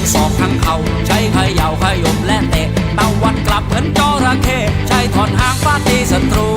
ทั้งศอกทั้งเข่าใช้ขย่าขยบและเตะตะวัดกลับเหมือนจระเข้ใช้ถอนหางฟาดตีศัตรู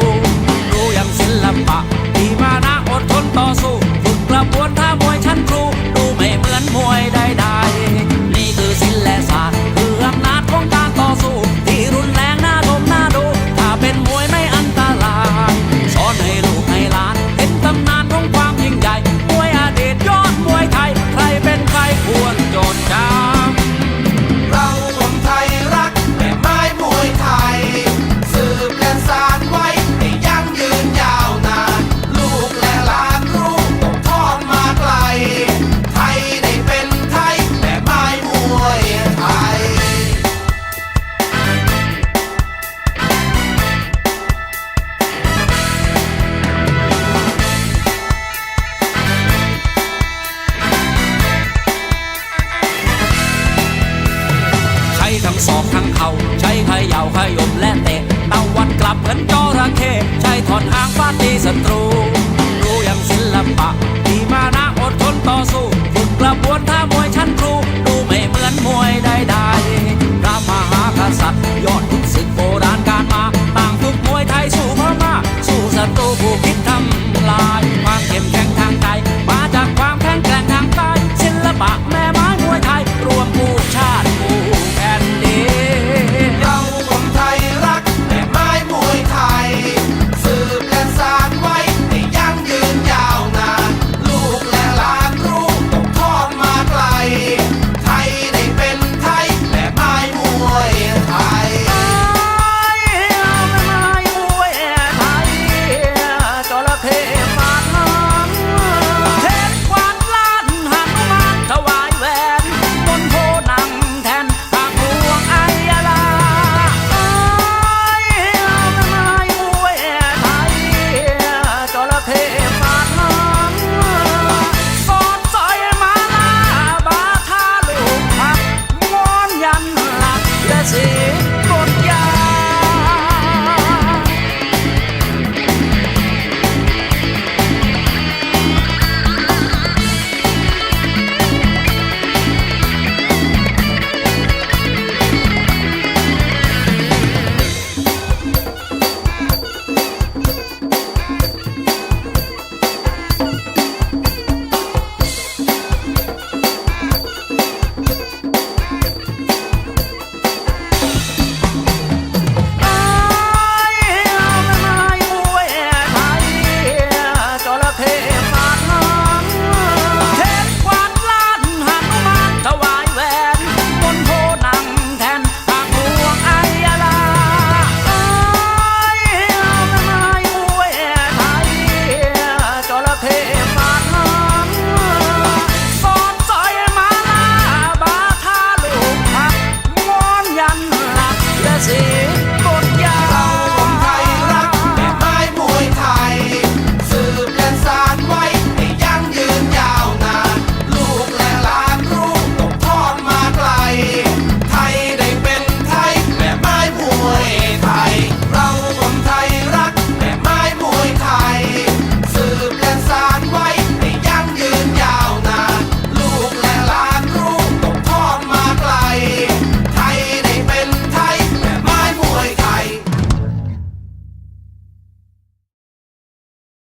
อกทั้งเขาใช้ขย่าขยมและเตะตะวัดกลับเหมือนจระเข้ใช้ถอนหางฟาดตีศัตรู